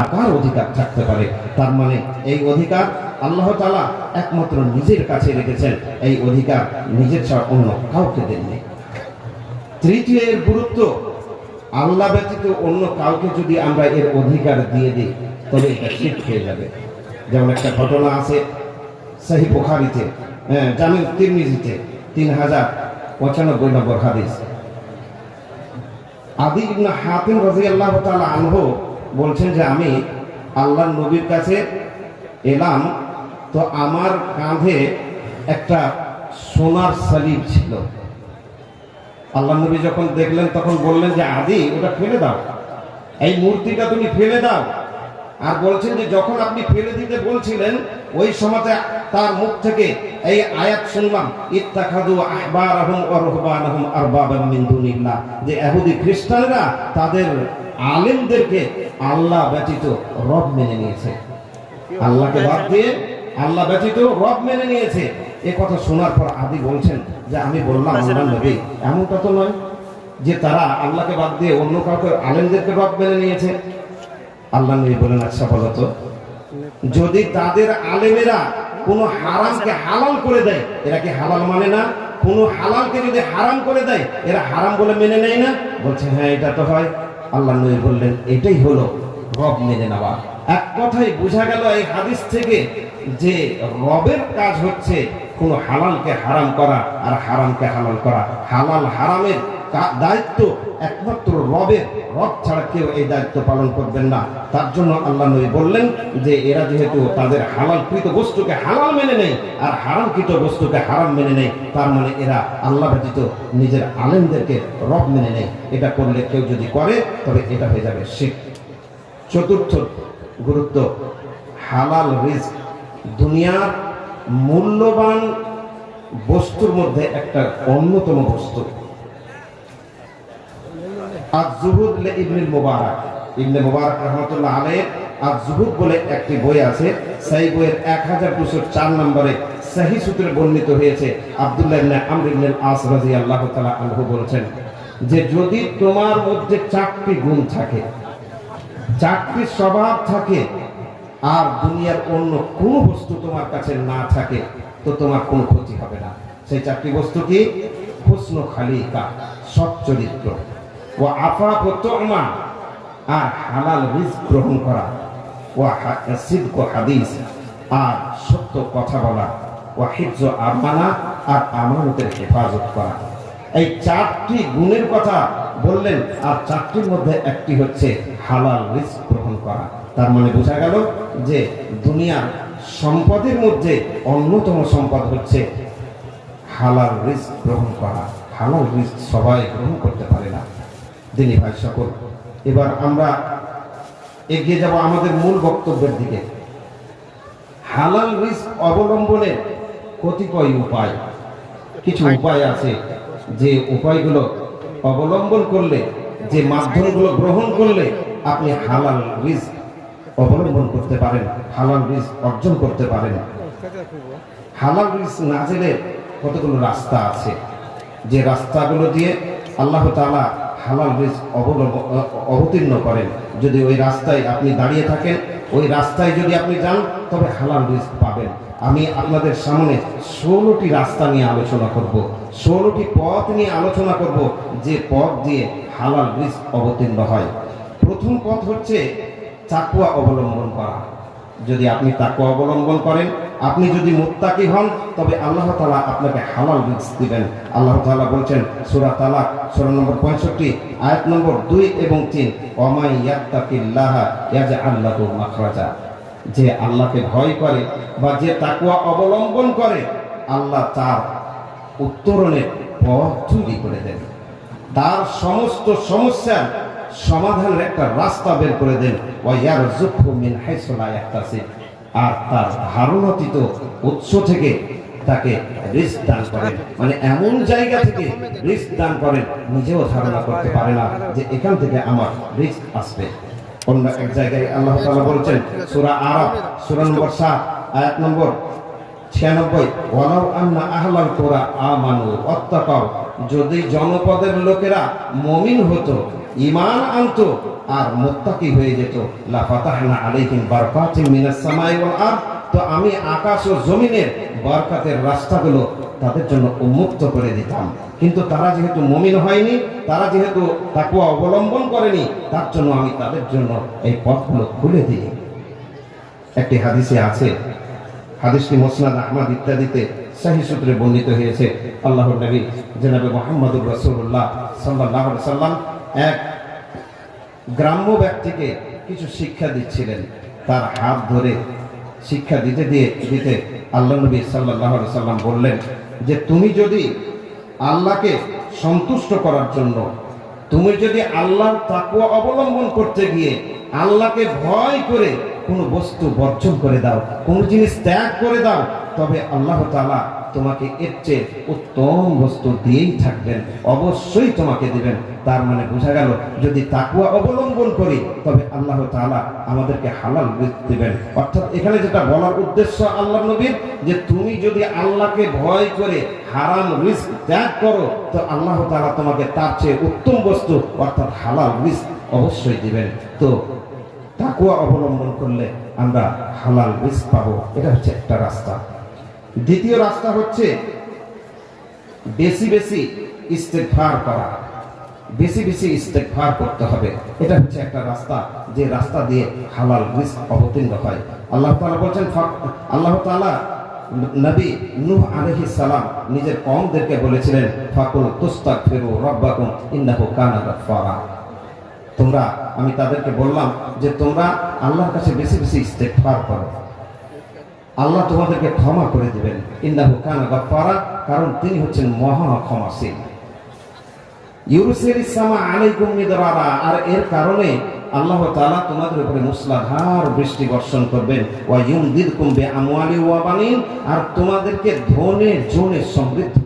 আকার অধিকার থাকতে পারে। তার মানে এই অধিকার আল্লাহ তালা একমাত্র নিজের কাছে রেখেছেন। এই অধিকার নিজের ছাড়া অন্য কাউকে দেননি। তৃতীয় এর গুরুত্ব আল্লাহ ব্যতীত অন্য কাউকে যদি আমরা এর অধিকার দিয়ে দিই তবে এটা ঠিক হয়ে যাবে। যেমন একটা ঘটনা আছে সাহি বুখারিতে হ্যাঁ, জামিল তিরমিজিতে তিন হাজার পঁচানব্বই নম্বর হাদিস। আদি ইবনে হাতিম রাদিয়াল্লাহু তাআলা আনহু বলছেন যে আমি আল্লাহ নবীর কাছে এলাম, তো আমার কাঁধে একটা সোনার সালিব ছিল। আল্লাহ নবী যখন দেখলেন, তখন বললেন যে, আদি, ওটা ফেলে দাও। এই মূর্তিটা তুমি ফেলে দাও। আর বলছেন যে, যখন আপনি ফেলে দিতে বলছিলেন, ওই সময়তে তার মুখ থেকে এই আয়াত শুনলাম ইত্তাখাদু আহবারাহুম ওয়া রুহবানাহুম আরবাবাম মিন দুনিল্লাহ। যে ইহুদি খ্রিস্টানরা তাদের আলেমদেরকে আল্লাহ ব্যতীত রব মেনে নিয়েছে। আল্লাহকে বাদ দিয়ে আল্লাহ ব্যতীত রব মেনে নিয়েছে। এ কথা শোনার পর আদি বলছেন যে আমি বললাম আল্লাহ নবী এমনটা তো নয় যে তারা আল্লাহকে বাদ দিয়ে অন্য কাউকে আলেমদেরকে রব মেনে নিয়েছে। আল্লাহ নবী বলেন আচ্ছা বলো তো যদি তাদের আলেমেরা কোনো হারামকে হালাল করে দেয় এরা কি হালাল মানে না? কোনো হালালকে যদি হারাম করে দেয় এরা হারাম বলে মেনে নেয় না? বলছে হ্যাঁ এটা তো হয়। আল্লাহ নবী বললেন, এটাই হলো রব মেনে নেওয়া। এক কথাই বোঝা গেল এই হাদিস থেকে যে রবের কাজ হচ্ছে কোনো হালালকে হারাম করা আর হারামকে হালাল করা। হালাল হারামের দায়িত্ব একমাত্র রবের। রব ছাড়া কেউ এই দায়িত্ব পালন করবেন না। তার জন্য আল্লাহ নবী বললেন যে, এরা যেহেতু তাদের হালালকৃত বস্তুকে হালাল মেনে নেয় আর হারামকৃত বস্তুকে হারাম মেনে নেয়, তার মানে এরা আল্লাহ ব্যতীত নিজের আলেমদেরকে রব মেনে নেয়। এটা করলে কেউ যদি করে, তবে এটা হয়ে যাবে শিখ চতুর্থ গুরুত্ব, হালাল রিস্ক দুনিয়ার মূল্যবান বস্তুর মধ্যে একটা অন্যতম বস্তু। আজ জুহুদ ইবনুল ইবনে মুবারক। রহমতুল্লাহ আলাইহির আজ জুহুদ বলে একটি বই আছে, সেই বইয়ের এক হাজার দুশো চার নম্বরে সহি সূত্রে বর্ণিত হয়েছে, আব্দুল্লাহ ইবনে আমর ইবনে আস রাদিয়াল্লাহু তাআলা আনহু বলেছেন যে যদি তোমার মধ্যে চারটি গুণ থাকে, চারটি স্বভাব থাকে, আর দুনিয়ার অন্য কোনো বস্তু তোমার কাছে না থাকে, তো তোমার কোনো ক্ষতি হবে না। সেই চারটি বস্তু কি? হুসন খালিকা সৎ চরিত্র ও আফা তোমা। আর হালাল রিস্ক গ্রহণ করা। ও সিদ্ধ হাদিস। আর সত্য কথা বলা। ও হিফজ আমানা। আর আমানতের হেফাজত করা। এই চারটি গুণের কথা বললেন। আর চারটির মধ্যে একটি হচ্ছে হালাল রিস্ক গ্রহণ করা। তার মানে বোঝা গেল যে দুনিয়ার সম্পদের মধ্যে অন্যতম সম্পদ হচ্ছে হালাল রিস্ক গ্রহণ করা। হালাল রিস্ক সবাই গ্রহণ করতে পারে না। দিনী ভাই সকল। এবার আমরা এগিয়ে যাব আমাদের মূল বক্তব্যের দিকে। হালাল রিস্ক অবলম্বনের কতিপয় উপায়। কিছু উপায় আছে যে উপায়গুলো অবলম্বন করলে যে মাধ্যমগুলো গ্রহণ করলে আপনি হালাল রিস্ক অবলম্বন করতে পারেন হালাল রিস্ক অর্জন করতে পারেন। হালাল রিস্ক না জেনে কতগুলো রাস্তা আছে? যে রাস্তাগুলো দিয়ে আল্লাহ তাআলা হালাল রিস্ক অবতীর্ণ করেন। যদি ওই রাস্তায় আপনি দাঁড়িয়ে থাকেন, ওই রাস্তায় যদি আপনি যান, তবে হালাল রিস্ক পাবেন। আমি আপনাদের সামনে ষোলোটি রাস্তা নিয়ে আলোচনা করব। ষোলোটি পথ নিয়ে আলোচনা করব, যে পথ দিয়ে হালাল রিস্ক অবতীর্ণ হয়। প্রথম পথ হচ্ছে চাকুয়া অবলম্বন করা। যদি আপনি তাকুয়া অবলম্বন করেন, আপনি যদি মুত্তাকি হন, তবে আল্লাহ তালা আপনাকে হালাল রিস্ক দিবেন। আল্লাহ তাআলা বলছেন, সূরা তালাক, সূরা নম্বর 65 আয়াত নম্বর 2 এবং 3 ওয়ামাই ইয়াত্তাকিল্লাহা ইয়াজআল লাহু মাখরাজা। যে আল্লাহকে ভয় করে বা যে তাকুয়া অবলম্বন করে, আল্লাহ তার উত্তরণের পথ তৈরি করে দেন। তার সমস্ত সমস্যার সমাধানের একটা রাস্তা বের করে দেন। আর তার ধারণাতীত উৎস থেকে তাকে রিস্ক দান করেন। মানে এমন জায়গা থেকে রিস্ক দান করেন, নিজেও ধারণা করতে পারে না যে এখান থেকে আমার রিস্ক আসবে। অন্য এক জায়গায় আল্লাহ তাআলা বলছেন, সূরা আরাফ, সূরা নম্বর 7 আয়াত নম্বর ছিয়ানব্বই, ওয়ালাউ আন্না আহলাল কোরা আমানু ওয়াত্তাকাও যদি জনপদের লোকেরা মমিন হতো ইমান আনতো আর মোত্তাকি হয়ে যেত তো আমি আকাশ ও জমিনের বরকাতের রাস্তাগুলো তাদের জন্য উন্মুক্ত করে দিতাম। কিন্তু তারা যেহেতু মমিন হয়নি, তারা যেহেতু তাকুয়া অবলম্বন করেনি, তার জন্য আমি তাদের জন্য এই পথগুলো খুলে দিই। একটি হাদিসে আছে হাদিসটি মোসনাদ আহমদ ইত্যাদিতে সাহি সূত্রে বর্ণিত হয়েছে। আল্লাহর নবী জনাবে মোহাম্মদুর রসুল্লাহ সাল্লাহ সাল্লাম এক গ্রাম্য ব্যক্তিকে কিছু শিক্ষা দিচ্ছিলেন। তার হাত ধরে শিক্ষা দিতে দিয়ে দিতে আল্লাহ নবী সাল্লাহ সাল্লাম বললেন যে, তুমি যদি আল্লাহকে সন্তুষ্ট করার জন্য, তুমি যদি আল্লাহর তাকুয়া অবলম্বন করতে গিয়ে আল্লাহকে ভয় করে কোনো বস্তু বর্জন করে দাও, কোনো জিনিস ত্যাগ করে দাও, তবে আল্লাহ তালা তোমাকে এর চেয়ে উত্তম বস্তু দিয়েই থাকবেন, অবশ্যই তোমাকে দেবেন। তার মানে বোঝা গেল, যদি তাকুয়া অবলম্বন করি, তবে আল্লাহ তালা আমাদেরকে হালাল দিবেন। অর্থাৎ এখানে যেটা বলার উদ্দেশ্য আল্লাহ নবীর, যে তুমি যদি আল্লাহকে ভয় করে হারাম রিস্ক ত্যাগ করো, তো আল্লাহ তালা তোমাকে তার চেয়ে উত্তম বস্তু, অর্থাৎ হালাল রিস্ক অবশ্যই দিবেন। তো তাকুয়া অবলম্বন করলে আমরা হালাল রিস্ক পাবো। এটা হচ্ছে একটা রাস্তা। দ্বিতীয় রাস্তা হচ্ছে বেশি বেশি ইস্তেকফার করা। বেশি বেশি ইস্তেকফার করতে হবে। এটা হচ্ছে একটা রাস্তা। যে রাস্তা দিয়ে হালাল রিস্ক অবতীর্ণ হয়। আল্লাহ তাআলা বলছেন আল্লাহ তাআলা নবী নূহ আলাইহিস সালাম নিজের কওমদেরকে বলেছিলেন, ফাকুল তুস্তাগফিরু রাব্বাকুম ইন্নাহু কানা তোমরা আমি তাদেরকে বললাম যে তোমরা আল্লাহর কাছে বেশি বেশি ইস্তেগফার করো। আল্লাহ তোমাদেরকে ক্ষমা করে দেবেন। ইন্নাহু কানা গাফফারা, কারণ তিনি হচ্ছেন মহা ক্ষমাশীল। ইউরুসের ইসলামা আলাইকুম মিদরারা, আর এর কারণে আল্লাহ তাআলা তোমাদের উপরে মুসলাধার বৃষ্টি বর্ষণ করবেন। ওয়া ইউমদিদকুম বিআমওয়ালি ওয়া বানিন, আর তোমাদেরকে ধনে জনে সমৃদ্ধ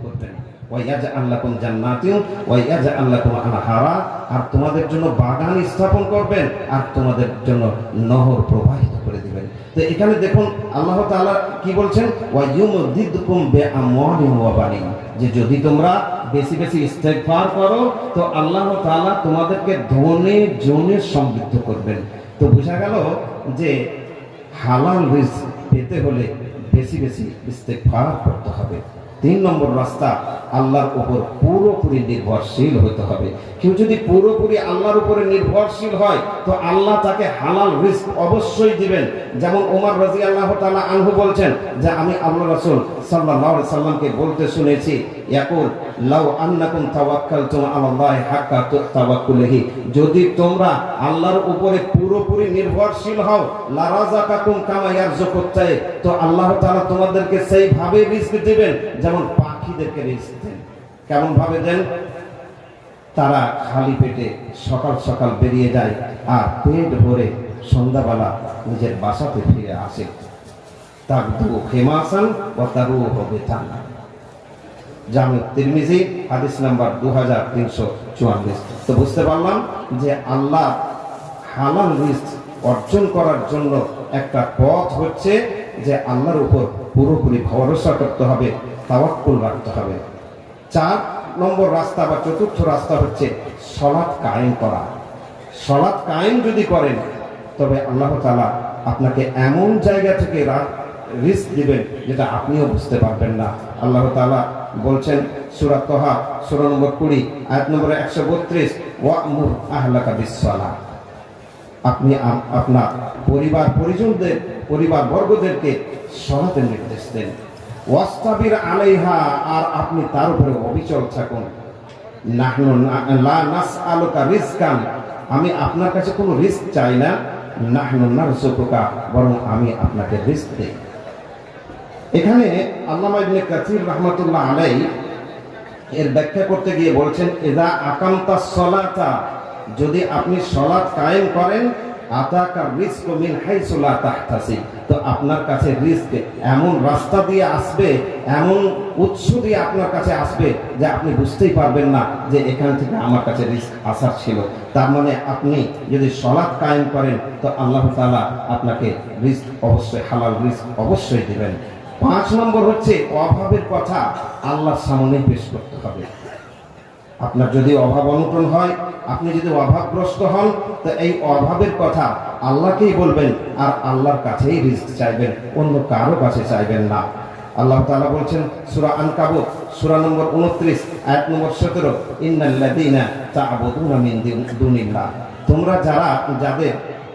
করবেন ওয়া ইয়াজআল লাকুম জান্নাতিন ওয়া ইয়াজআল লাকুম আনহারা। আর তোমাদের জন্য বাগান স্থাপন করবেন, আর তোমাদের জন্য নহর প্রবাহিত করে দিবেন। তো এখানে দেখুন, আল্লাহ তাআলা কি বলছেন? ওয়া ইউমদিদকুম বিআমওয়ালি ওয়া বানিন। যে যদি তোমরা বেশি বেশি ইস্তেগফার করো, তো আল্লাহ তাআলা তোমাদেরকে ধনে জনে সমৃদ্ধ করবেন। তো বোঝা গেল যে হালাল রিজক পেতে হলে বেশি বেশি ইস্তেগফার করতে হবে। তিন নম্বর রাস্তা আল্লাহর উপর পুরোপুরি নির্ভরশীল হতে হবে। কেউ যদি পুরোপুরি আল্লাহর উপরে নির্ভরশীল হয়, তো আল্লাহ তাকে হালাল রিস্ক অবশ্যই দিবেন। যেমন ওমর রাজি আল্লাহ তালা আনহু বলছেন যে, আমি আল্লাহ রসুল সাল্লাহ সাল্লামকে বলতে শুনেছি, ইয়াকুল, লাউ আন্নাকুম তাওয়াক্কালতুম আলাল্লাহি হাক্কা তাওয়াক্কুলিহি যদি তোমরা আল্লাহর উপরে পুরোপুরি নির্ভরশীল হও, লারাযাকাকুম কামা ইয়ারযুকুত তো আল্লাহ তাআলা তোমাদেরকে সেইভাবে রিস্ক দিবেন। যেমন পাখিদেরকে রিস্ক দেন। কেমন ভাবে দেন? তারা খালি পেটে সকাল সকাল বেরিয়ে যায় আর পেট ভরে সন্ধ্যাবেলা নিজের বাসাতে ফিরে আসে। তার দু হেমাসান ও তারু হবে টানা জামি তিরমিজি, হাদিস নাম্বার দু হাজার তিনশো চুয়াল্লিশ। তো বুঝতে পারলাম যে আল্লাহ হালাল রিস্ক অর্জন করার জন্য একটা পথ হচ্ছে যে আল্লাহর উপর পুরোপুরি ভরসা করতে হবে। তাওয়াক্কুল রাখতে হবে। চার নম্বর রাস্তা বা চতুর্থ রাস্তা হচ্ছে সলাৎ কায়েম করা। সলাৎ কায়েম যদি করেন, তবে আল্লাহ তাআলা আপনাকে এমন জায়গা থেকে রিস্ক দিবেন যেটা আপনিও বুঝতে পারবেন না। আল্লাহ তাআলা বলছেন সূরা তহা, সূরা নম্বর কুড়ি, আয়াত নম্বর একশো বত্রিশ, ওয়ামুর আহলাকা বিসসালাহ। আপনি আপনার পরিবার, পরিজনদের পরিবার বর্গদেরকে সলাতের নির্দেশ দেন। ওয়াস্তাবির আলাইহা, আর আপনি তার উপরে অবিচল থাকুন। আমি আপনার কাছে কোনো রিস্ক চাই না। নাহনু নারজুকুকা বরং আমি আপনাকে রিস্ক দেই। এখানে আল্লামা ইবনে কাসির রাহমাতুল্লাহ আলাই এর ব্যাখ্যা করতে গিয়ে বলছেন এদা আকান্তা সলাতা যদি আপনি সলাৎ কায়েম করেন আতাকা রিস্ক মিন হাইসুলা তাহতাসি। তো আপনার কাছে রিস্ক এমন রাস্তা দিয়ে আসবে, এমন উৎস দিয়ে আপনার কাছে আসবে যে আপনি বুঝতেই পারবেন না যে এখান থেকে আমার কাছে রিস্ক আসার ছিল। তার মানে আপনি যদি সলাৎ কায়েম করেন, তো আল্লাহ তাআলা আপনাকে রিস্ক অবশ্যই, হালাল রিস্ক অবশ্যই দিবেন। পাঁচ নম্বর হচ্ছে অভাবের কথা আল্লাহর সামনে পেশ করতে হবে। আপনার যদি অভাব অনটন হয়, আপনি যদি অভাবগ্রস্ত হন, তো এই অভাবের কথা আল্লাহকেই বলবেন আর আল্লাহর কাছেই রিস্ক চাইবেন, অন্য কারও কাছে চাইবেন না। আল্লাহ তাআলা বলছেন, সূরা আনকাবুত, সূরা নম্বর 29 আয়াত নম্বর 17 ইন্নাল্লাযীনা তা'বুদুনা মিন দুনিল্লাহ। তোমরা যারা যাদের,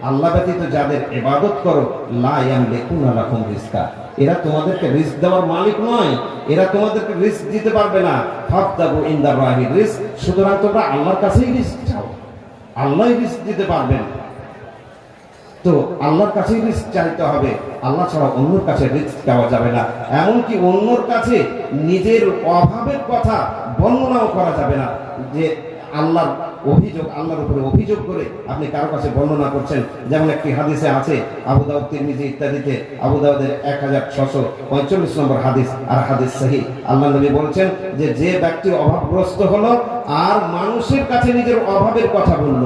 আল্লাহ ব্যতীত যাদের ইবাদত করো, লা ইয়ামলিকুনা লাকুম রিজকা। এরা তোমাদেরকে রিস্ক দেওয়ার মালিক নয়। এরা তোমাদেরকে রিস্ক দিতে পারবে না। ফাবতাগু ইনদাল্লাহি রিস্ক। সুতরাং তোমরা আল্লাহর কাছেই রিস্ক চাও। আল্লাহই রিস্ক দিতে পারবেন। তো আল্লাহর কাছেই রিস্ক চাইতে হবে। আল্লাহ ছাড়া অন্যর কাছে রিস্ক দেওয়া যাবে না। এমনকি অন্যর কাছে নিজের অভাবের কথা বর্ণনাও করা যাবে না। যে আল্লাহর অভিযোগ, আল্লাহর উপরে অভিযোগ করে আপনি কারও কাছে বর্ণনা করছেন। যেমন একটি হাদিসে আছে, আবু দাউদ, তিরমিজি ইত্যাদিতে আবু দাউদের এক হাজার ছশো পঁয়তাল্লিশ নম্বর হাদিস আর হাদিস সাহি। আল্লাহ নবী বলছেন যে যে ব্যক্তি অভাবগ্রস্ত হলো আর মানুষের কাছে নিজের অভাবের কথা বলল,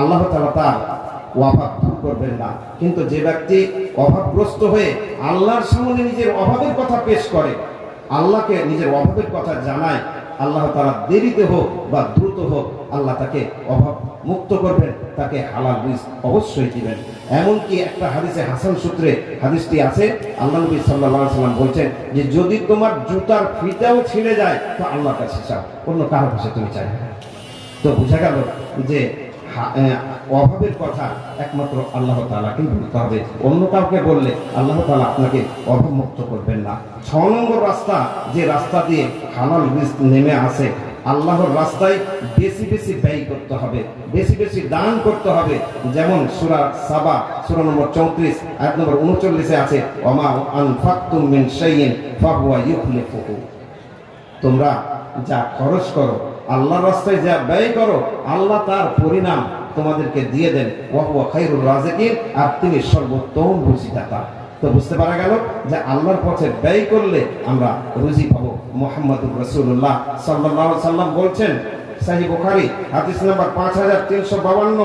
আল্লাহ তালা তার অভাব দূর করবেন না। কিন্তু যে ব্যক্তি অভাবগ্রস্ত হয়ে আল্লাহর সামনে নিজের অভাবের কথা পেশ করে, আল্লাহকে নিজের অভাবের কথা জানায় আল্লাহ তারা দেরিতে হোক বা দ্রুত হোক আল্লাহ তাকে অভাব মুক্ত করবেন, তাকে হালাল রিস অবশ্যই দিবেন। এমনকি একটা হাদিসে হাসান সূত্রে হাদিসটি আছে, আল্লাহ নবী সাল্লাহ সাল্লাম বলছেন যে, যদি তোমার জুতার ফিতাও ছিঁড়ে যায়, তো আল্লাহর কাছে চাও, অন্য কারও কাছে তুমি চাই তো বোঝা গেল যে অভাবের কথা একমাত্র আল্লাহ তালাকেই বলতে হবে। অন্য কাউকে বললে আল্লাহ তালা আপনাকে অভাব মুক্ত করবেন না। ছ নম্বর রাস্তা, যে রাস্তা দিয়ে হালাল রিস্ক নেমে আসে, আল্লাহর রাস্তায় বেশি বেশি ব্যয় করতে হবে, বেশি বেশি দান করতে হবে। যেমন সুরা সাবা, সুরা নম্বর চৌত্রিশ এক নম্বর উনচল্লিশে আছে অমা আনফাক্তুম মিন শাইইন ফাহুয়া ইউখলিফুহু। তোমরা যা খরচ করো আল্লাহর রাস্তায় যা ব্যয় করো, আল্লাহ তার পরিণাম তোমাদেরকে দিয়ে দেন। রাজেকিন, আর তিনি সর্বোত্তম রুজিদাতা। তো বুঝতে পারা গেল যে আল্লাহর পথে ব্যয় করলে আমরা রুজি পাবো। মোহাম্মদুর রসুল্লাহ সাল্লাহ সাল্লাম বলছেন সাহি বুখারি, হাদিস নাম্বার পাঁচ হাজার তিনশো বাবান্ন।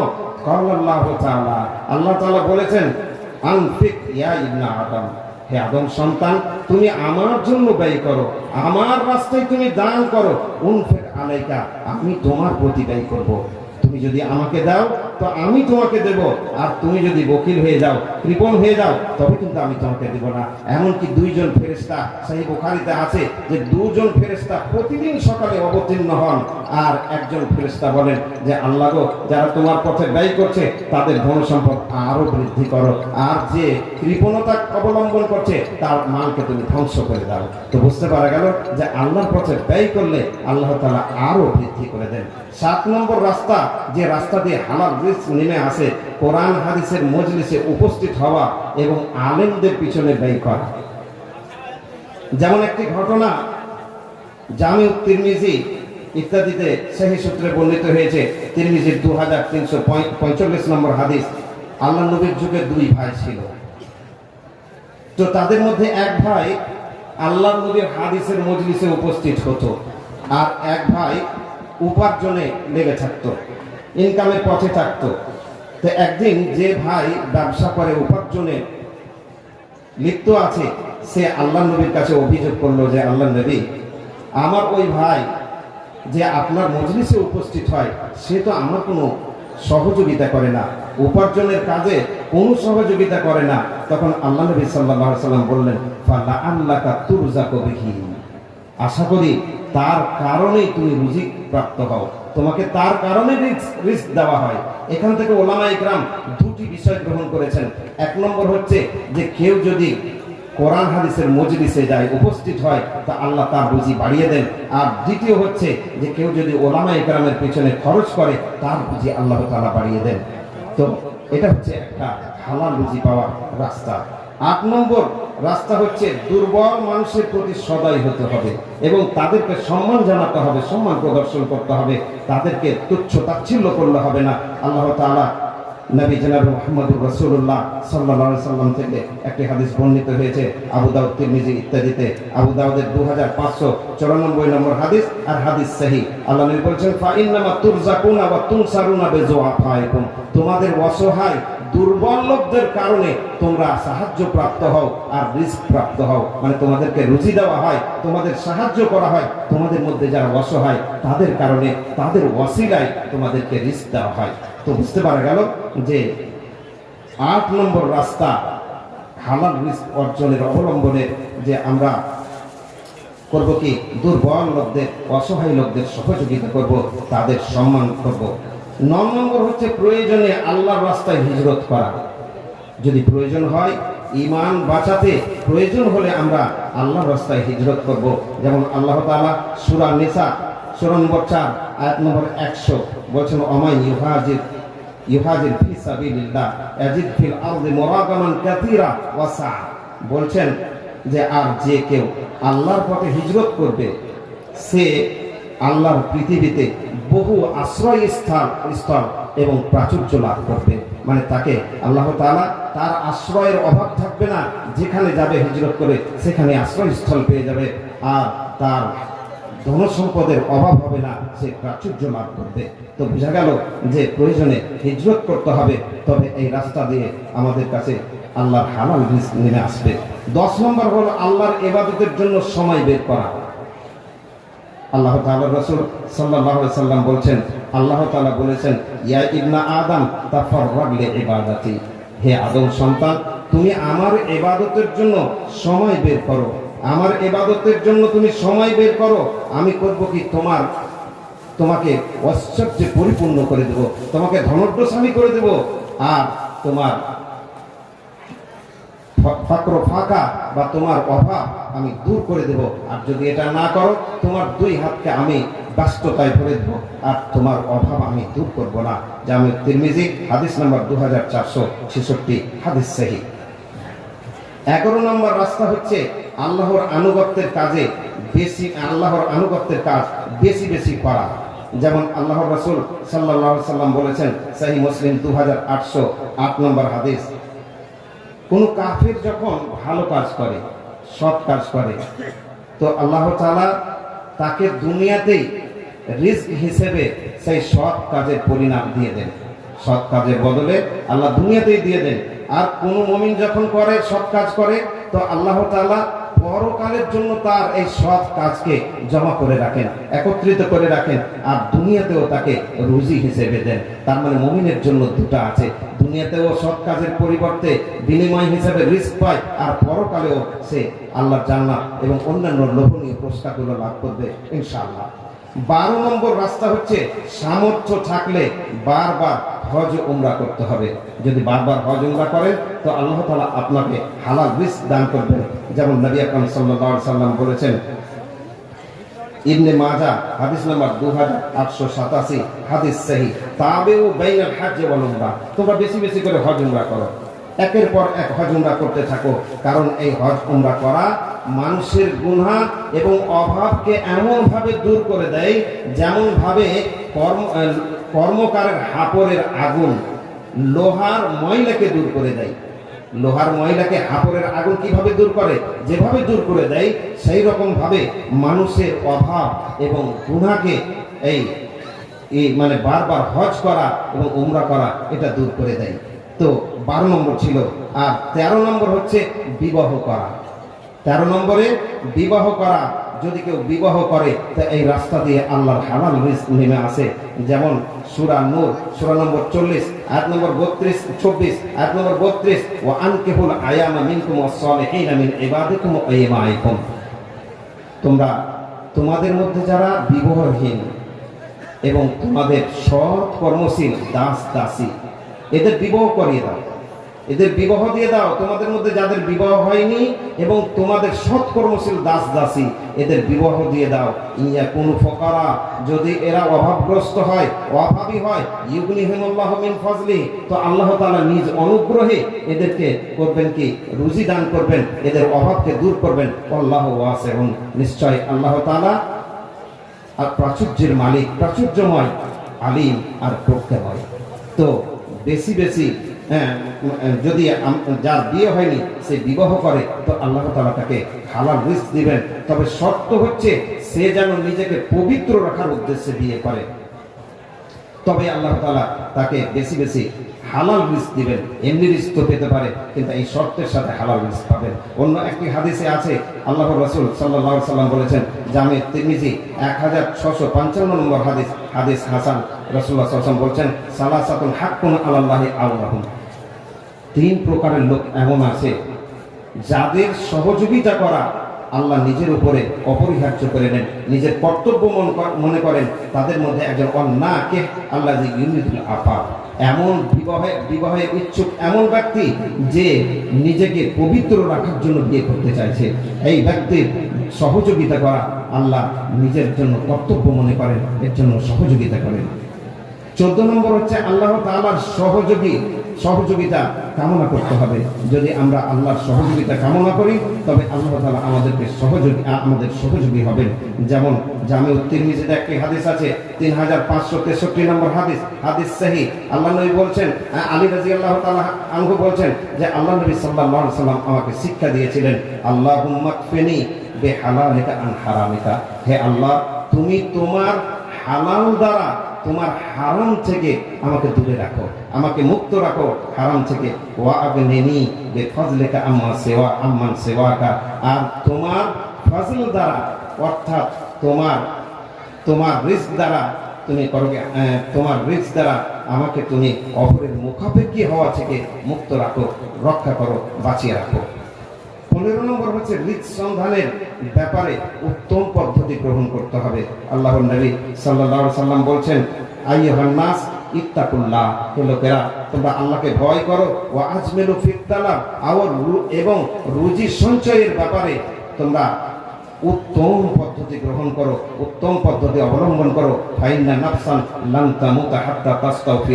আল্লাহ তাআলা বলেছেন, আনফিক ইয়া ইবনা আদম, হে আদম সন্তান, তুমি আমার জন্য ব্যয় করো, আমার রাস্তায় তুমি দান করো। উনফেক আলাইকা আমি তোমার প্রতি ব্যয় করব। তুমি যদি আমাকে দাও তো আমি তোমাকে দেব। আর তুমি যদি বকিল হয়ে যাও, কৃপণ হয়ে যাও, তবে কিন্তু আমি তোমাকে দেব না। এমনকি দুইজন ফেরেস্তা সেই বোখারিতে আছে যে দুজন ফেরেস্তা প্রতিদিন সকালে অবতীর্ণ হন। আর একজন ফেরেস্তা বলেন যে, আল্লাহ গো, যারা তোমার পথে ব্যয় করছে, তাদের ধন সম্পদ আরও বৃদ্ধি করো। আর যে কৃপণতা অবলম্বন করছে, তার মালকে তুমি ধ্বংস করে দাও। তো বুঝতে পারা গেল যে, আল্লাহর পথে ব্যয় করলে আল্লাহ তালা আরও বৃদ্ধি করে দেন। সাত নম্বর রাস্তা, যে রাস্তা দিয়ে হালাল রিস্ক নেমে আসে, কোরআন হাদিসের মজলিসে উপস্থিত হওয়া এবং আলেমদের পিছনে ব্যয় করা। যেমন একটি ঘটনা, জামিউ তিরমিজি ইত্যাদিতে সেই সূত্রে বর্ণিত হয়েছে, তিরমিজির দু হাজার তিনশো পঁয়তাল্লিশ নম্বর হাদিস, আল্লাহ নবীর যুগে দুই ভাই ছিল। তো তাদের মধ্যে এক ভাই আল্লাহ নবীর হাদিসের মজলিসে উপস্থিত হতো, আর এক ভাই উপার্জনে লেগে থাকতো। ইনকামের পথে থাকতো। তো একদিন যে ভাই ব্যবসা করে উপার্জনে লিপ্ত আছে, সে আল্লাহ নবীর কাছে অভিযোগ করল যে, আল্লাহ নবী, আমার ওই ভাই যে আপনার মজলিসে উপস্থিত হয়, সে তো আমার কোনো সহযোগিতা করে না, উপার্জনের কাজে কোনো সহযোগিতা করে না। তখন আল্লাহ নবী সাল্লাহ সাল্লাম বললেন ফাল্লা আল্লাহ তুরজা কবিহি আশা করি তার কারণেই তুমি রুজি প্রাপ্ত হও। তোমাকে তার কারণে রিস্ক দেওয়া হয়। এখান থেকে ওলামা ইকরাম দুটি বিষয় গ্রহণ করেছেন। এক নম্বর হচ্ছে যে কেউ যদি কোরআন হাদিসের মজলিসে যায়, উপস্থিত হয়, তা আল্লাহ তার রুজি বাড়িয়ে দেন। আর দ্বিতীয় হচ্ছে যে কেউ যদি ওলামা ইকরামের পেছনে খরচ করে, তার রুজি আল্লাহ তাআলা বাড়িয়ে দেন। তো এটা হচ্ছে একটা হালাল রুজি পাওয়ার রাস্তা। আট নম্বর রাস্তা হচ্ছে দুর্বল মানুষের প্রতি সদয় হতে হবে এবং তাদেরকে সম্মান জানাতে হবে, সম্মান প্রদর্শন করতে হবে। তাদেরকে তুচ্ছ তাচ্ছিল্য করলে হবে না। আল্লাহ তাআলা নবী জনাব মোহাম্মদুর রসুল্লাহ সাল্লাহ সাল্লাম থেকে একটি হাদিস বর্ণিত হয়েছে, আবু দাউদ, তিরমিজি ইত্যাদিতে। আবু দাউদের দু হাজার পাঁচশো চৌরানব্বই নম্বর হাদিস আর হাদিস সাহি। আল্লাহ নবী বলছেন ফাইন্নামা তুরজাকুনা ওয়া তুনসারুনা বিজওয়াফাইকুম তোমাদের অসহায় দুর্বল লোকদের কারণে তোমরা সাহায্য প্রাপ্ত হও আর রিস্ক প্রাপ্ত হও। মানে তোমাদেরকে রুজি দেওয়া হয়, তোমাদের সাহায্য করা হয়, তোমাদের মধ্যে যারা অসহায় তাদের কারণে, তাদের ওয়াসিলায় তোমাদেরকে রিস্ক দেওয়া হয়। তো বুঝতে পারা গেল যে আট নম্বর রাস্তা হালাল রিস্ক অর্জনের অবলম্বনের যে আমরা করব কি? দুর্বল লোকদের, অসহায় লোকদের সহযোগিতা করব, তাদের সম্মান করব। ন নম্বর হচ্ছে প্রয়োজনে আল্লাহর রাস্তায় হিজরত করা। যদি প্রয়োজন হয় ইমান বাঁচাতে প্রয়োজন হলে আমরা আল্লাহর রাস্তায় হিজরত করব। যেমন আল্লাহ তাআলা সুরা নেশা সূরা নম্বর চার, আয়াত নম্বর একশো, বলছেন, অমাই ইউহাজির ইউহাজির ফি সাবিলিল্লাহ, ইয়াজিদ ফিল আরদি মুরাগামান কাসীরা ওয়াসা বলছেন যে, আর যে কেউ আল্লাহর পথে হিজরত করবে, সে আল্লাহর পৃথিবীতে বহু আশ্রয় স্থান স্থল এবং প্রাচুর্য লাভ করবে। মানে তাকে আল্লাহ তাআলা তার আশ্রয়ের অভাব থাকবে না। যেখানে যাবে হিজরত করে, সেখানে আশ্রয়স্থল পেয়ে যাবে। আর তার ধন সম্পদের অভাব হবে না, সে প্রাচুর্য লাভ করবে। তো বোঝা গেল যে প্রয়োজনে হিজরত করতে হবে, তবে এই রাস্তা দিয়ে আমাদের কাছে আল্লাহর হালাল নেমে আসবে। দশ নম্বর হলো আল্লাহর এবাদতের জন্য সময় বের করা। আল্লাহ তাআলা রসুল আলাইহি সাল্লাম বলছেন, আল্লাহ তাআলা বলেছেন, ইয়া ইবনা আদম, তাফাররাগ লি ইবাদাতি। হে আদম সন্তান, তুমি আমার এবাদতের জন্য সময় বের করো। আমার এবাদতের জন্য তুমি সময় বের করো। আমি করব কি তোমার, তোমাকে ঐশ্বর্যে পরিপূর্ণ করে দেব। তোমাকে ধনদ্রস্বামী করে দেব। আর তোমার ফাকর ফাঁকা বা তোমার অভাব আমি দূর করে দেব। আর যদি এটা না করো, তোমার দুই হাতকে আমি ব্যস্ততায় ভরে দেব। আর তোমার অভাব আমি দূর করব না। আমি তিরমিজি, হাদিস নাম্বার দু হাজার চারশো ছেষট্টি, হাদিস সাহি। এগারো নম্বর রাস্তা হচ্ছে আল্লাহর আনুগত্যের কাজে বেশি, আল্লাহর আনুগত্যের কাজ বেশি বেশি করা। যেমন আল্লাহর রসুল আলাইহি সাল্লাম বলেছেন, সহি মুসলিম দু হাজার আটশো আট নম্বর হাদিস। কোন কাফের যখন ভালো কাজ করে, সৎ কাজ করে, তো আল্লাহ তালা তাকে দুনিয়াতেই রিস্ক হিসেবে সেই সৎ কাজের পরিণাম দিয়ে দেন। সৎ কাজের বদলে আল্লাহ দুনিয়াতেই দিয়ে দেন। আর কোন মমিন যখন করে, সৎ কাজ করে, তো আল্লাহ তাআলা পরকালের জন্য তার এই সৎ কাজকে জমা করে রাখেন, একত্রিত করে রাখেন, আর দুনিয়াতেও তাকে রুজি হিসেবে দেন। তার মানে মমিনের জন্য দুটা আছে। দুনিয়াতেও সৎ কাজের পরিবর্তে বিনিময় হিসেবে রিস্ক পায়, আর পরকালেও সে আল্লাহর জান্নাত এবং অন্যান্য লোভনীয় প্রস্তাবগুলো লাভ করবে, ইনশাআল্লাহ। বারো নম্বর রাস্তা হচ্ছে সামর্থ্য থাকলে বারবার হজ উমরা করতে হবে। যদি বারবার হজ উমরা করেন, তো আল্লাহ তাআলা আপনাকে হালাল রিস্ক দান করবেন। যেমন নবী আকরাম আলাইহি সাল্লাম বলেছেন, ইবনে মাজা হাদিস নাম্বার দু হাজার আটশো সাতাশি, হাদিস সাহি তাবেও বাইনাল হাজ ওয়াল তোমরা বেশি বেশি করে হজ উমরা করো। একের পর এক হজ উমরা করতে থাকো, কারণ এই হজ উমরা করা মানুষের গুনাহ এবং অভাবকে এমনভাবে দূর করে দেয় যেমনভাবে কর্ম কর্মকারের হাপরের আগুন লোহার ময়লাকে দূর করে দেয়। লোহার ময়লাকে হাপরের আগুন কীভাবে দূর করে? যেভাবে দূর করে দেয়, সেই রকমভাবে মানুষের অভাব এবং গুণাকে এই এই মানে বারবার হজ করা এবং উমরা করা এটা দূর করে দেয়। তো বারো নম্বর ছিল, আর তেরো নম্বর হচ্ছে বিবাহ করা। তেরো নম্বরে, বিবাহ করা। যদি কেউ বিবাহ করে, তা এই রাস্তা দিয়ে আল্লাহর হালাল রিস্ক নেমে আসে। যেমন সুরা নূর, সুরা নম্বর চল্লিশ, আয়াত নম্বর বত্রিশ, চব্বিশ, আয়াত নম্বর বত্রিশ ও আনকেহুল আয়ামা তোমরা, তোমাদের মধ্যে যারা বিবাহহীন এবং তোমাদের সৎ কর্মশীল, দাস দাসী, এদের বিবাহ করিয়ে দাও। এদের বিবাহ দিয়ে দাও। তোমাদের মধ্যে যাদের বিবাহ হয়নি এবং তোমাদের সৎ কর্মশীল দাস দাসী, এদের বিবাহ দিয়ে দাও। ইয়া কোন ফকারা, যদি এরা অভাবগ্রস্ত হয়, অভাবী হয়, ইউগনিহিমুল্লাহ মিন ফজলি, তো আল্লাহ তালা নিজ অনুগ্রহে এদেরকে করবেন কি? রুজি দান করবেন, এদের অভাবকে দূর করবেন। আল্লাহ ওয়াস এবং নিশ্চয় আল্লাহ তালা আর প্রাচুর্যের মালিক, প্রাচুর্যময়, আলিম আর প্রজ্ঞাময়। তো বেশি বেশি যদি আম- যার বিয়ে হয়নি, সে বিবাহ করে, তো আল্লাহ তালা তাকে হালাল রিস্ক দিবেন। তবে শর্ত হচ্ছে, সে যেন নিজেকে পবিত্র রাখার উদ্দেশ্যে বিয়ে করে। তবে আল্লাহ তালা তাকে বেশি বেশি হালাল রিস্ক দিবেন, এমনি রিস্ক তো পেতে পারে, কিন্তু এই শর্তের সাথে হালাল রিস্ক পাবেন। অন্য একটি হাদিসে আছে আল্লাহ রসুল সাল্লাহ সাল্লাম বলেছেন, জামে তিরমিজি এক হাজার ছশো পঞ্চান্ন নম্বর হাদিস হাদিস হাসান রসুল্লাহ সাল্লাম বলছেন সালাসাতুল হাক্কুন আল্লাহি আউলাহুম তিন প্রকারের লোক এমন আছে, যাদের সহযোগিতা করা আল্লাহ নিজের উপরে অপরিহার্য করে নেন, নিজের কর্তব্য মন মনে করেন, তাদের মধ্যে একজন অন্যাকে আল্লাহ যে ইউনিদুল এমন বিবাহে বিবাহে ইচ্ছুক এমন ব্যক্তি যে নিজেকে পবিত্র রাখার জন্য বিয়ে করতে চাইছে, এই ব্যক্তির সহযোগিতা করা আল্লাহ নিজের জন্য কর্তব্য মনে করেন, এর জন্য সহযোগিতা করেন। চোদ্দ নম্বর হচ্ছে আল্লাহ তাআলার সহযোগী সহযোগিতা কামনা করতে হবে। যদি আমরা আল্লাহর সহযোগিতা কামনা করি, তবে আল্লাহ তালা আমাদেরকে সহযোগী আমাদের সহযোগী হবেন। যেমন জামে তিরমিজিতে একটি হাদিস আছে তিন হাজার পাঁচশো তেষট্টি নম্বর হাদিস হাদিস সাহি। আল্লাহ নবী বলছেন আলী রাজি আল্লাহ তালা আনহু বলছেন যে, আল্লাহ নবী আলাইহি সাল্লাম আমাকে শিক্ষা দিয়েছিলেন আল্লাহ ফেনি বে হালালিকা আন হারামিকা। হে আল্লাহ, তুমি তোমার হালাল দ্বারা তোমার হারাম থেকে আমাকে দূরে রাখো। আমাকে মুক্ত রাখো হারাম থেকে। ওয়া আগনিনি বে ফজলেকা আম্মা সেওয়া আম্মান সেওয়াকা। আর তোমার ফজল দ্বারা অর্থাৎ তোমার তোমার রিস্ক দ্বারা তুমি করো কি, তোমার রিস্ক দ্বারা আমাকে তুমি অপরের মুখাপেক্ষী হওয়া থেকে মুক্ত রাখো রক্ষা করো বাঁচিয়ে রাখো। পনেরো নম্বর হচ্ছে সন্ধানের ব্যাপারে উত্তম পদ্ধতি গ্রহণ করতে হবে। আল্লাহ নবী সাল্লাহ সাল্লাম বলছেন, আইয়ুহান নাস ইত্তাকুল্লাহ লোকেরা, তোমরা আল্লাহকে ভয় করো ও আজমেলু ফিত্তালা আওয়ার এবং রুজি সঞ্চয়ের ব্যাপারে তোমরা উত্তম পদ্ধতি গ্রহণ করো, উত্তম পদ্ধতি অবলম্বন করো। ফাইন্না নাফসান লান তামুতা হাত্তা তাস্তাও ফি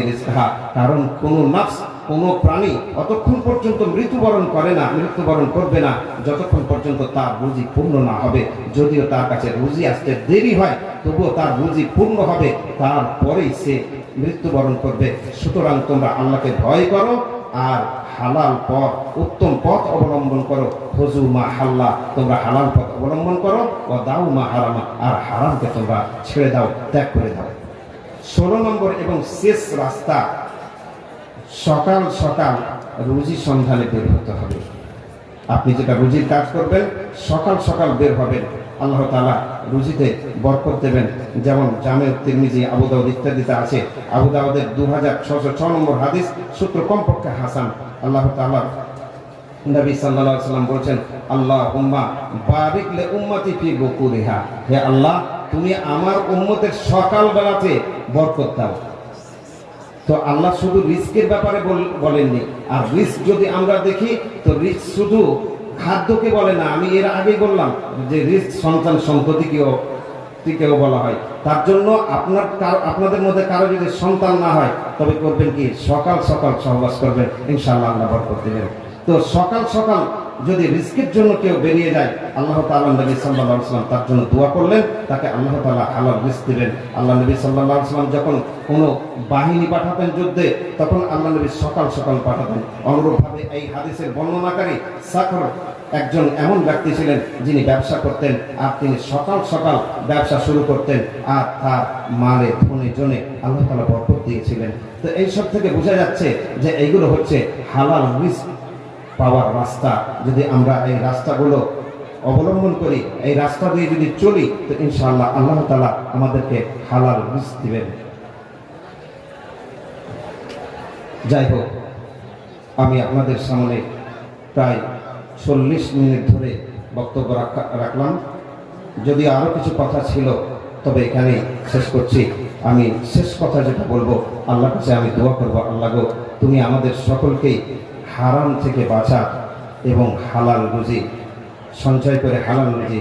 কারণ কোন নাফস কোন প্রাণী অতক্ষণ পর্যন্ত মৃত্যুবরণ করে না, মৃত্যুবরণ করবে না, যতক্ষণ পর্যন্ত তার রুজি পূর্ণ না হবে। যদিও তার কাছে রুজি আসতে দেরি হয়, তবুও তার রুজি পূর্ণ হবে, তারপরেই সে মৃত্যুবরণ করবে। সুতরাং তোমরা আল্লাহকে ভয় করো আর হালাল পথ, উত্তম পথ অবলম্বন করো। হজু মা হাল্লা, তোমরা হালাল পথ অবলম্বন করো। ও দাও মা হারামা, আর হারামকে তোমরা ছেড়ে দাও, ত্যাগ করে দাও। ষোলো নম্বর এবং শেষ রাস্তা সকাল সকাল রুজি সন্ধানে বের হতে হবে। আপনি যেটা রুজির কাজ করবেন, সকাল সকাল বের হবেন। আল্লাহ তাআলা রুজিতে বরকত দেবেন। যেমন জামে তিরমিজি, আবু দাউদ ইত্যাদিতে আছে। আবু দাউদের দু হাজার ছশো ছ নম্বর হাদিস সূত্র কমপক্ষে হাসান। আল্লাহ তাআলা নবী আলাইহি সাল্লাম বলছেন আল্লাহ উম্মা বারিক লে উম্মতি ফি বুকুরিহা। হে আল্লাহ, তুমি আমার উম্মতের সকালবেলাতে বরকত দাও। তো আল্লাহ শুধু রিস্কের ব্যাপারে বল- বলেননি। আর রিস্ক যদি আমরা দেখি, তো রিস্ক শুধু খাদ্যকে বলে না, আমি এর আগে বললাম যে রিস্ক সন্তান সন্ততিকেও দিকেও বলা হয়। তার জন্য আপনার আপনাদের মধ্যে কারও যদি সন্তান না হয়, তবে করবেন কি? সকাল সকাল সহবাস করবেন। ইনশাআল্লাহ আল্লাহ বরকত দেবেন। তো সকাল সকাল যদি রিস্কের জন্য কেউ বেরিয়ে যায়, আল্লাহ তাআলা নবী সাল্লাল্লাহু আলাইহি সাল্লাম তার জন্য দোয়া করলেন, তাকে আল্লাহ তাআলা হালাল রিস্ক দিলেন। আল্লাহ নবী সাল্লাল্লাহু আলাইহি সাল্লাম যখন কোনো বাহিনী পাঠাতেন যুদ্ধে, তখন আল্লাহ নবী সকাল সকাল পাঠাতেন। অনুরূপভাবে এই হাদিসের বর্ণনাকারী সাখর একজন এমন ব্যক্তি ছিলেন যিনি ব্যবসা করতেন, আর তিনি সকাল সকাল ব্যবসা শুরু করতেন, আর তার মালে, ধনে, জনে আল্লাহ তাআলা বরকত দিয়েছিলেন। তো এইসব থেকে বোঝা যাচ্ছে যে এইগুলো হচ্ছে হালাল রিস্ক। পাওয়ার রাস্তা যদি আমরা এই রাস্তাগুলো অবলম্বন করি, এই রাস্তা দিয়ে যদি চলি, তো ইনশাআল্লাহ আল্লাহ তালা আমাদেরকে হালাল রিস্ক দিবেন। যাই হোক, আমি আপনাদের সামনে প্রায় চল্লিশ মিনিট ধরে বক্তব্য রাখা- রাখলাম। যদি আরও কিছু কথা ছিল, তবে এখানে শেষ করছি। আমি শেষ কথা যেটা বলব, আল্লাহর কাছে আমি দোয়া করব, আল্লাহ তুমি আমাদের সকলকেই হারাম থেকে বাঁচা এবং হালাল রুজি, সঞ্চয় করে হালাল রুজি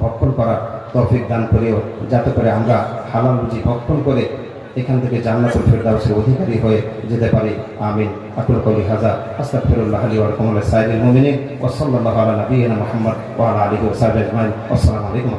ভক্ষণ করার তৌফিক দান করেও, যাতে করে আমরা হালাল রুজি ভক্ষণ করে এখান থেকে জান্নাতুল ফেরদাউসের অধিকারী হয়ে যেতে পারি। আমিন। আকুল কলি হাজা আস্তাগফিরুল্লাহ লি ওয়া ওয়া সাইয়্যিদুল মুমিনিন। ওয়া সাল্লাল্লাহু আলা মুহাম্মদ ওয়া আলা ওয়া আসসালামু আলাইকুম